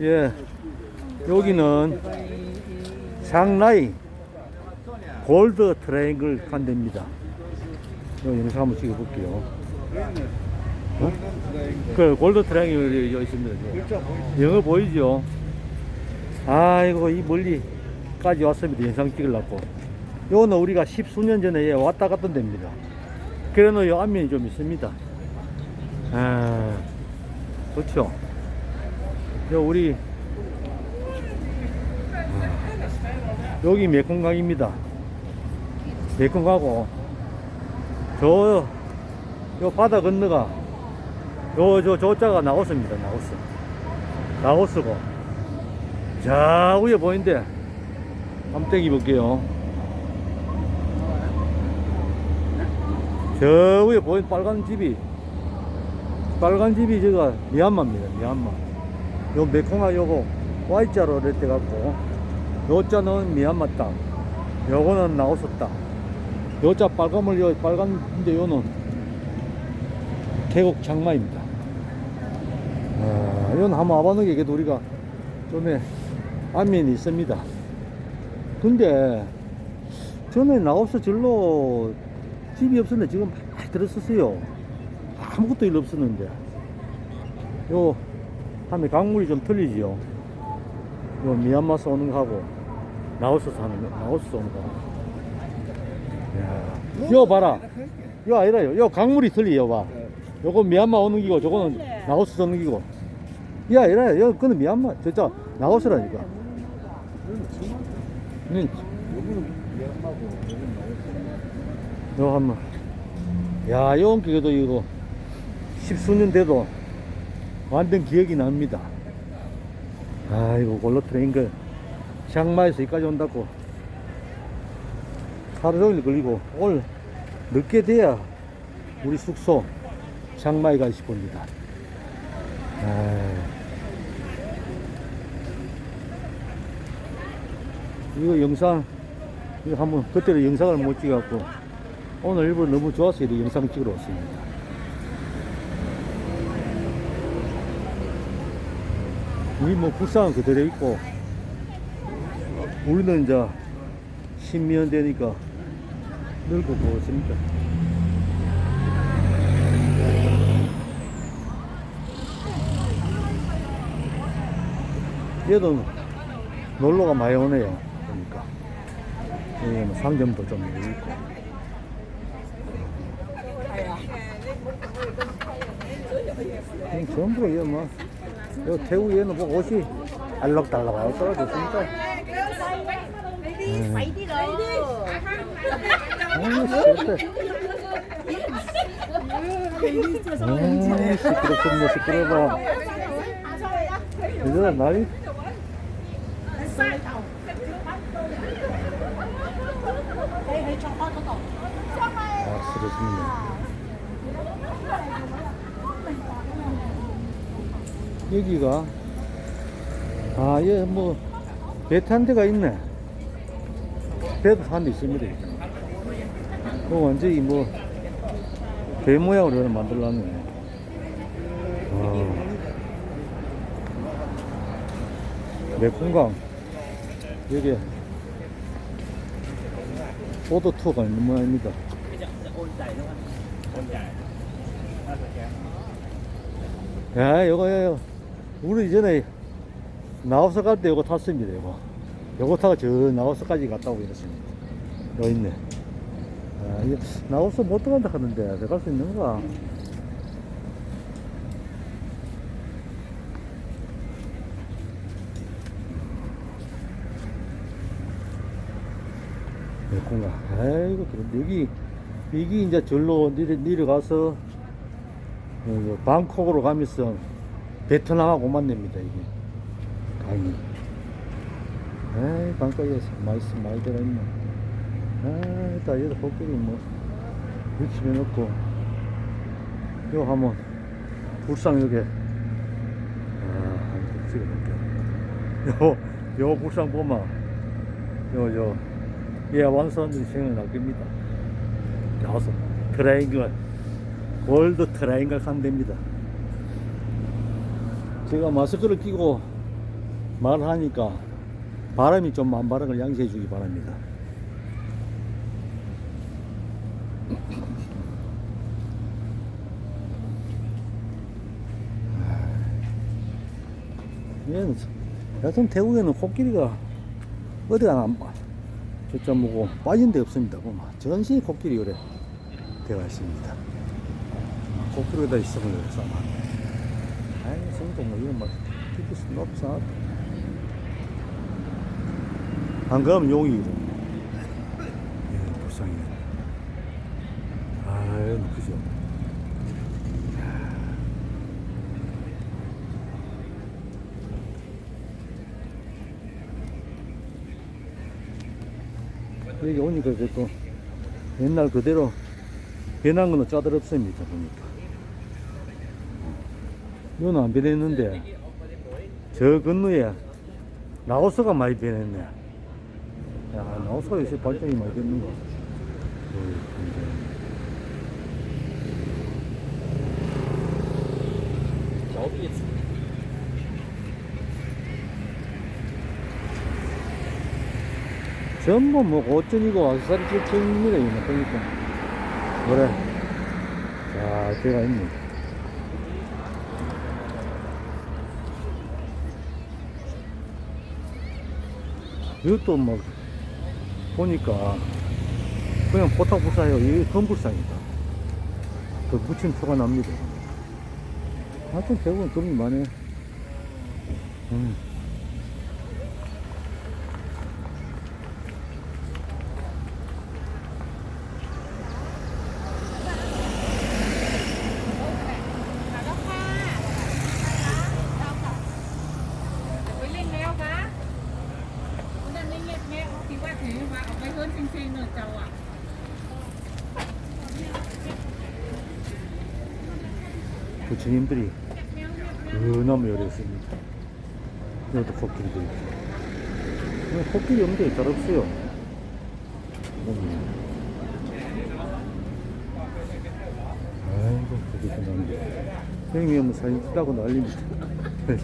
예, 여기는 상라이 골드 트라이앵글 간대입니다. 요 영상 한번 찍어볼게요. 어? 그 골드 트라이앵글이 여기 있습니다. 영어 보이죠? 아이고 이 멀리까지 왔습니다. 영상 찍으려고. 요거는 우리가 십수년 전에 왔다 갔던 데입니다. 그래는 요 안면이 좀 있습니다. 아, 좋죠. 요 우리 아, 여기 메콩강입니다. 메콩가고 저 요 바다 건너가 요 저 저자가 나오스입니다. 나오스. 나오스고 자 위에 보이는데 떼기 볼게요. 저 위에 보이는 빨간 집이 빨간 집이 저가 미얀마입니다. 미얀마. 요 메콩아 요거 Y자로 이렇게 갖고 요자는 미얀마 땅 요거는 나오스 땅 요자 빨간물 요 빨간데 요는 계곡 장마입니다. 아, 이건 한번 와봤는 게 우리가 전에 안면이 있습니다. 근데 전에 나오스 절로 집이 없었는데 지금 많이 들었었어요. 아무것도 일 없었는데. 요 하면 강물이 좀 틀리지요. 요 미얀마에서 오는 거하고 라오스에서 하는 거, 라오스에서 오는 거. 야, 요 봐라. 요 아니라요. 요 강물이 틀리요, 봐. 요거 미얀마 오는 기고, 저거는 라오스 오는 기고. 야, 아니라요. 요, 그는 미얀마, 진짜 라오스라니까. 응. 요 한번. 야, 요 온기도 이거 십수년 돼도 완전 기억이 납니다. 아이고 골로 트레인걸 샹마에서 여기까지 온다고 하루 종일 걸리고 오늘 늦게 돼야 우리 숙소 샹마에 가 싶습니다. 아이. 이거 영상 이거 한번 그때는 영상을 못 찍었고 오늘 일본 너무 좋아서 이렇게 영상 찍으러 왔습니다. 우리 뭐 불상은 그대로 있고. 우리는 이제 신미연 되니까 늙고 그렇습니까. 얘도 놀러가 많이 오네요 보니까. 여기 뭐 상점도 좀 있고. 음, 전부 이게 뭐 요 태우 얘는 뭐 옷이 알록달록하고 떨어졌으니까 시끄럽다 아이 시끄럽습니다 시끄러워 얘들아 날이 아 시끄럽습니다 여기가 아, 예, 뭐, 배 탄 데가 있네. 배도 탄데 있습니다. 뭐, 완전히 뭐, 배 모양으로 만들어놨네. 아. 메콩강. 여기, 보드 투어가 있는 모양입니다. 야, 이거, 이거, 우리 이전에 나우스 갈 때 이거 탔습니다, 이거. 요거 타고 저 나우스까지 갔다 오고 이랬습니다. 여기 있네. 아, 나우스 못 들어간다 하는데, 들어갈 수 있는가? 몇공가 아이고, 여기, 여기 이제 절로 내려, 내려가서, 어, 방콕으로 가면서 베트남하고 만납니다, 이게. 강이. 에이, 방콕에 많이, 있- 많이 들어있네. 아, 일단 여기다 복귀를 뭐, 위치해 놓고, 요 한번, 불상 여기, 아, 찍어볼게요. 요, 요 불상 보면, 요, 요, 예, 왕사람들이 생각날 겁니다. 나와서, 트라이앵글, 골드 트라이앵글 상대입니다. 제가 마스크를 끼고 말하니까 바람이 좀걸 양지해 주기 바랍니다. 얘는 여튼 태국에는 코끼리가 어디가 안 빠. 저자 뭐고 빠진 데 없습니다. 전신이 코끼리 요래 되어 있습니다. 코끼리가 있으면 그래서. 성도 뭐 이런 막 티피스 높사. 안 그러면 용이 이래. 예, 불쌍해. 아유, 그죠. 여기 오니까 이제 또 옛날 그대로 변한 거는 짜들 없습니다 보니까 이거는 안 변했는데 저 건너에 라오스가 많이 변했네. 야 라오스가 요새 발전이 많이 됐는 거. 어이, 굉장히. 전부 뭐 고천이고 아사리 칠천입니다 이거 보니까. 그래? 자 제가 있네 이것도 막 보니까 그냥 보탁불사예요. 이게 금불상이다. 그 묻힌 표가 납니다. 하여튼 대부분 금이 많네 음. 부처님들이 그나마 열렸습니다. 여기도 코끼리도 있고. 그냥 코끼리 없는 데 잘 없어요. 음. 아이고, 그게 그나마. 형님이 오면 사진 찍다고 gì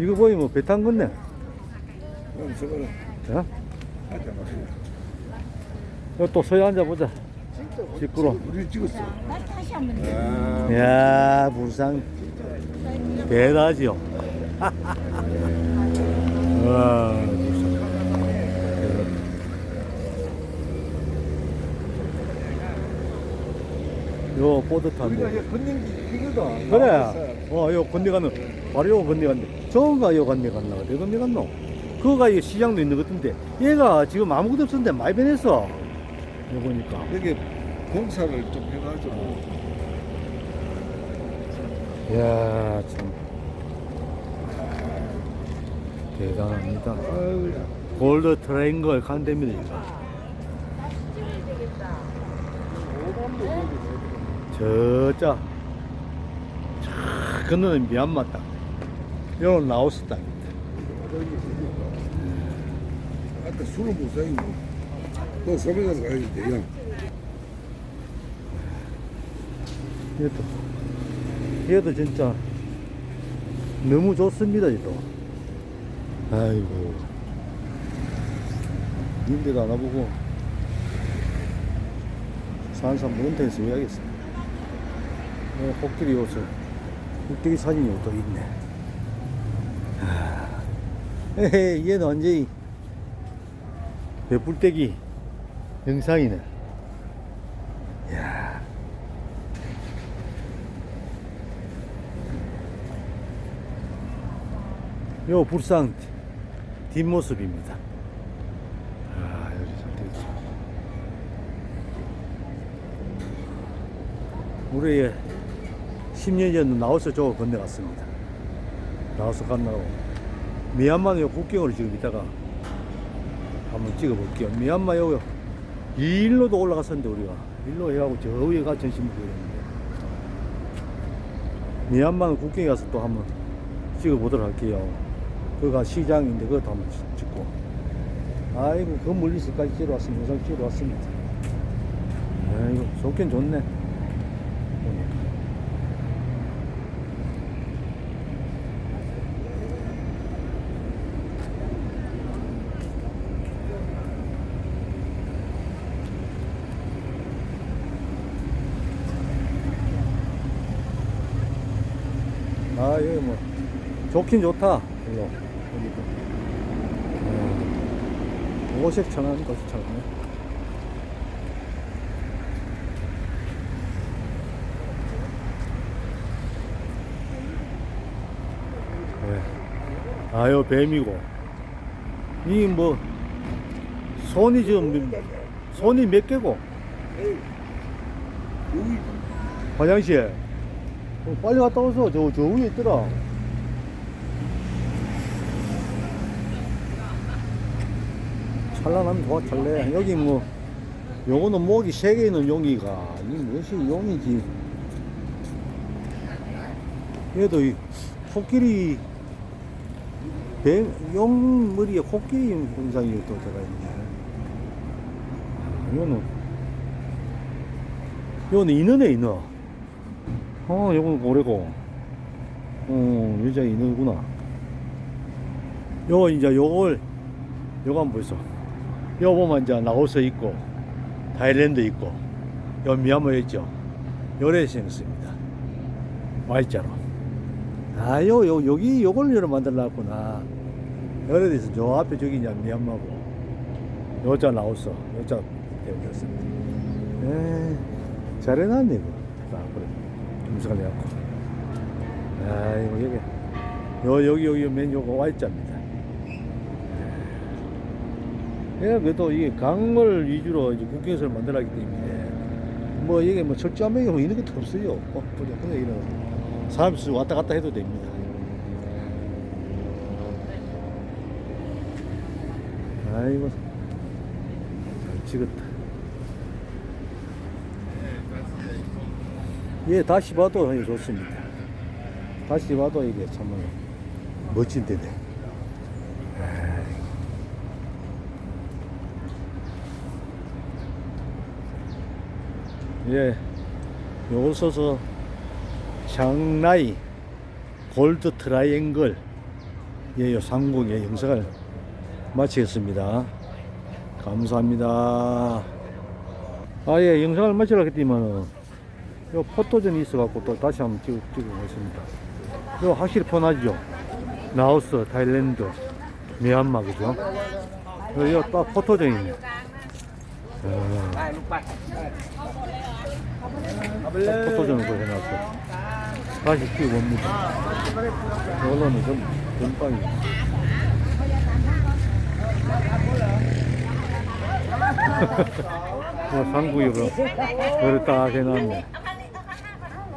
이거 보이 뭐배탄 건네. 그럼 저거는 자, 또 서야 앉아보자. 시끄러. 우리 찍었어. 다시 한번 아, 이야, 불상. 대다지요. 와. 요 보드. 우리가 이거다. 그래. 어, 요 건너가는, 바로 요 건너갔네. 저가 요 건너갔나? 어디 건너갔노? 그거가 이 시장도 있는 것 같은데, 얘가 지금 아무것도 없었는데 많이 변했어. 요 보니까. 여기 공사를 좀 해가지고 이야, 참. 대단합니다. 아유, 골드 트라이앵글 간대입니다, 이거. 저자. 차, 건너는 미얀마 땅. 이건 라오스 땅입니다. 아까 술을 못 사이고 또 소매가서 가야지 돼요. 얘도, 얘도 진짜 너무 좋습니다, 얘도. 아이고. 님들도 알아보고 사람 모니터에서 해야겠어. 어, 코끼리 옷을, 꼭대기 사진이 또 있네. 아, 에헤이, 얘는 완전히 배불떼기 영상이네. 이야. 요 불상 뒷모습입니다. 아, 여기 잘 되겠죠. 우리 10년 전 나우스 쪽으로 건너갔습니다. 나우스 건너고 미얀마의 국경을 지금 이따가 한번 찍어볼게요. 미얀마 요 일로도 올라갔었는데 우리가 일로 해가고 저 위에 가 전신 보였는데 미얀마 국경에 가서 또 한번 찍어보도록 할게요. 거기가 시장인데 그것도 한번 찍- 찍고. 아이고, 그 멀리서까지 찍어 왔습니다. 영상 찍어 왔습니다. 아이고, 좋긴 좋네. 보니까. 아, 여기 뭐, 좋긴 좋다. 이거. 여기도. 어, 50천 원, 50천 원. 네. 아유, 뱀이고. 이 뭐, 손이 지금, 몇- 손이 몇 개고? 화장실. 어, 빨리 갔다 오소. 저, 저 위에 있더라. 찬란하면 좋아, 찰래. 여기 뭐, 요거는 목이 세 개 있는 용이가, 이 무엇이 용이지. 얘도 이, 코끼리, 뱀, 용 머리에 코끼리 형상이 또 들어가 있네. 아, 이거는, 이거는 인어네, 인어. 어, 요건 고래고. 어, 여자 인어구나. 요, 이제 요걸, 요거 한번 보이소. 요 보면 이제 라오스 있고, 타일랜드 있고, 요 미얀마 있죠. 요래 생겼습니다. Y자로. 아, 요, 요, 여기, 요걸 요로 만들어놨구나. 요래 돼서 저 앞에 저기 이제 미얀마고, 요자 라오스, 요자 되었습니다. 에이, 잘해놨네, 이거. 아, 그래. 검색을 해갖고. 아이고, 여기. 요, 여기, 여기 맨 요거 Y자입니다. 예, 그래도 이게 강을 위주로 이제 국경선을 만들었기 때문에 뭐 이게 뭐 철저한 뭐 이런 것도 없어요. 어, 그냥 그냥 이런 사람 수 왔다 갔다 해도 됩니다. 아이고 잘 찍었다. 예, 다시 봐도 좋습니다. 다시 봐도 이게 정말 멋진 데네. 예, 요소서 샹라이 골드 트라이앵글 예, 요 상공의 영상을 마치겠습니다. 감사합니다. 아, 예, 영상을 마치려고 했더니만은 요 포토전이 있어갖고 또 다시 한번 찍어, 찍어보겠습니다. 요 확실히 편하죠? 라오스, 타일랜드, 미얀마, 그죠? 요, 요, 딱 포토전이 있네. 어. 포토전을 또 해놨어. 다시 찍어봅니다. 이걸로는 좀, 전빵이. 어, 상구이로, 이걸 딱 해놨네.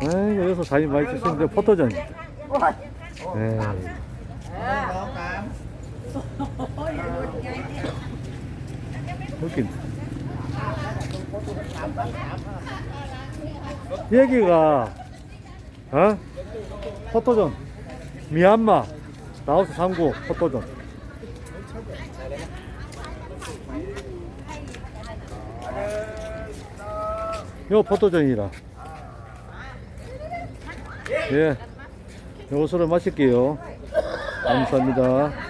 아이고, 여기서 사진 많이 찍었는데 포토전. 에이. 웃긴다. 여기가 어? 포토존 미얀마 라오스 3구 포토존 요 포토존이라. 예. 요것으로 마실게요. 감사합니다